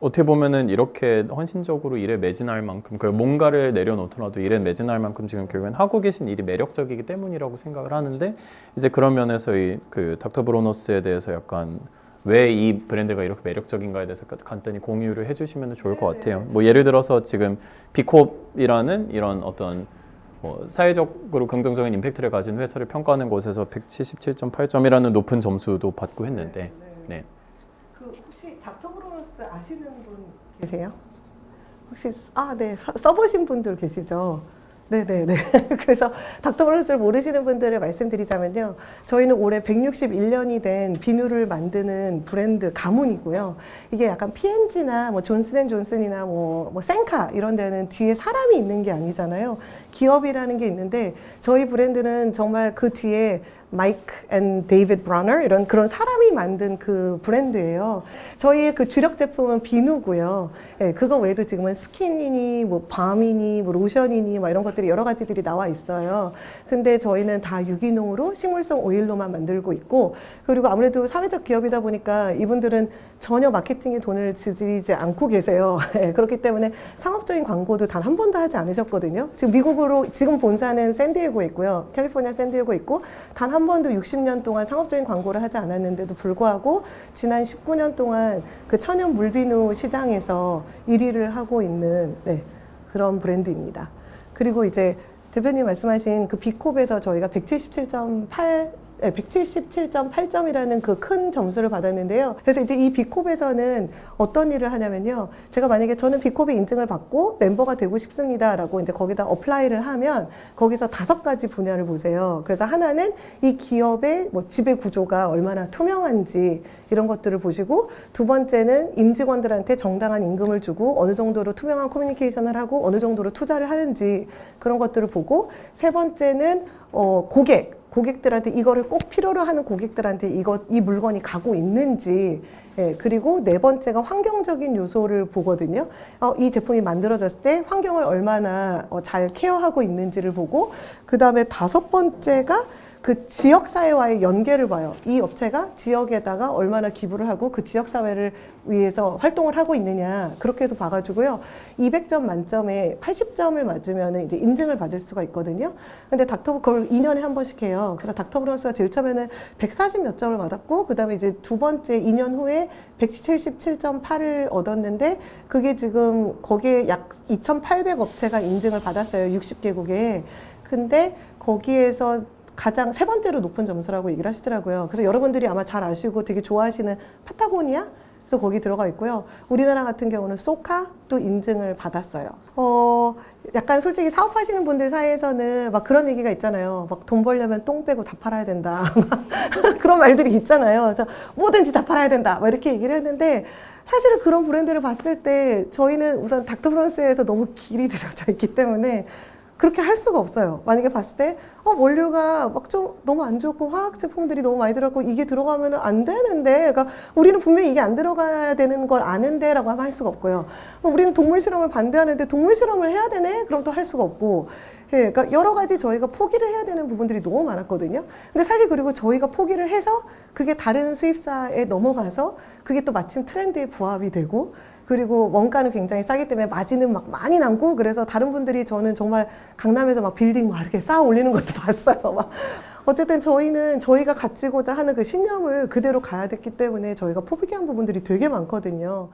어떻게 보면은 이렇게 헌신적으로 일에 매진할 만큼 그 뭔가를 내려놓더라도 일에 매진할 만큼 지금 결국엔 하고 계신 일이 매력적이기 때문이라고 생각을 하는데 이제 그런 면에서 이 그 닥터 브로너스에 대해서 약간 왜 이 브랜드가 이렇게 매력적인가에 대해서 간단히 공유를 해주시면 좋을 것 같아요. 뭐 예를 들어서 지금 비콥이라는 이런 어떤 뭐 사회적으로 긍정적인 임팩트를 가진 회사를 평가하는 곳에서 177.8점이라는 높은 점수도 받고 했는데 네. 그 혹시 닥터 브로너스 아시는 분 계세요? 혹시 아, 네. 써- 써보신 분들 계시죠? 네네네. 그래서 닥터 브로너스를 모르시는 분들을 말씀드리자면요. 저희는 올해 161년이 된 비누를 만드는 브랜드 가문이고요. 이게 약간 P&G나 뭐 존슨앤존슨이나 뭐, 뭐 센카 이런 데는 뒤에 사람이 있는 게 아니잖아요. 기업이라는 게 있는데 저희 브랜드는 정말 그 뒤에 마이크 앤 데이비드 브라너 이런 그런 사람이 만든 그 브랜드예요. 저희의 그 주력 제품은 비누고요. 예, 그거 외에도 지금은 스킨이니 뭐 밤이니 뭐 로션이니 뭐 이런 것들이 여러 가지들이 나와 있어요. 근데 저희는 다 유기농으로 식물성 오일로만 만들고 있고 그리고 아무래도 사회적 기업이다 보니까 이분들은 전혀 마케팅에 돈을 들이지 않고 계세요. 예, 그렇기 때문에 상업적인 광고도 단 한 번도 하지 않으셨거든요. 지금 미국으로 지금 본사는 샌디에고에 있고요. 캘리포니아 샌디에고에 있고 단한 번도 60년 동안 상업적인 광고를 하지 않았는데도 불구하고 지난 19년 동안 그 천연 물비누 시장에서 1위를 하고 있는 네, 그런 브랜드입니다. 그리고 이제 대표님 말씀하신 그 비콥에서 저희가 177.8 네, 177.8점이라는 그 큰 점수를 받았는데요. 그래서 이제 이 비콥에서는 어떤 일을 하냐면요. 제가 만약에 저는 비콥의 인증을 받고 멤버가 되고 싶습니다라고 이제 거기다 어플라이를 하면 거기서 다섯 가지 분야를 보세요. 그래서 하나는 이 기업의 뭐 지배 구조가 얼마나 투명한지 이런 것들을 보시고 두 번째는 임직원들한테 정당한 임금을 주고 어느 정도로 투명한 커뮤니케이션을 하고 어느 정도로 투자를 하는지 그런 것들을 보고 세 번째는 어, 고객 고객들한테 이거를 꼭 필요로 하는 고객들한테 이거 이 물건이 가고 있는지 예, 그리고 네 번째가 환경적인 요소를 보거든요. 어, 이 제품이 만들어졌을 때 환경을 얼마나 어, 잘 케어하고 있는지를 보고 그 다음에 다섯 번째가 그 지역 사회와의 연계를 봐요. 이 업체가 지역에다가 얼마나 기부를 하고 그 지역 사회를 위해서 활동을 하고 있느냐 그렇게 해서 봐가지고요. 200점 만점에 80점을 맞으면 이제 인증을 받을 수가 있거든요. 근데 닥터 그걸 2년에 한 번씩 해요. 그래서 닥터 브런스가 제일 처음에는 140 몇 점을 받았고 그 다음에 이제 두 번째 2년 후에 177.8을 얻었는데 그게 지금 거기에 약 2,800 업체가 인증을 받았어요. 60개국에. 근데 거기에서 가장 세 번째로 높은 점수라고 얘기를 하시더라고요. 그래서 여러분들이 아마 잘 아시고 되게 좋아하시는 파타고니아? 그래서 거기 들어가 있고요. 우리나라 같은 경우는 소카도 인증을 받았어요. 어, 약간 솔직히 사업하시는 분들 사이에서는 막 그런 얘기가 있잖아요. 막 돈 벌려면 똥 빼고 다 팔아야 된다. 그런 말들이 있잖아요. 그래서 뭐든지 다 팔아야 된다. 막 이렇게 얘기를 했는데 사실은 그런 브랜드를 봤을 때 저희는 우선 닥터 프랑스에서 너무 길이 들여져 있기 때문에 그렇게 할 수가 없어요. 만약에 봤을 때, 어, 원료가 막 좀 너무 안 좋고 화학 제품들이 너무 많이 들어갔고 이게 들어가면 안 되는데, 그러니까 우리는 분명히 이게 안 들어가야 되는 걸 아는데 라고 하면 할 수가 없고요. 어, 우리는 동물 실험을 반대하는데 동물 실험을 해야 되네? 그럼 또 할 수가 없고. 예, 그러니까 여러 가지 저희가 포기를 해야 되는 부분들이 너무 많았거든요. 근데 사실 그리고 저희가 포기를 해서 그게 다른 수입사에 넘어가서 그게 또 마침 트렌드에 부합이 되고 그리고 원가는 굉장히 싸기 때문에 마진은 막 많이 남고 그래서 다른 분들이 저는 정말 강남에서 막 빌딩 막 이렇게 쌓아 올리는 것도 봤어요. 막 어쨌든 저희는 저희가 갖지고자 하는 그 신념을 그대로 가야 됐기 때문에 저희가 포기한 부분들이 되게 많거든요.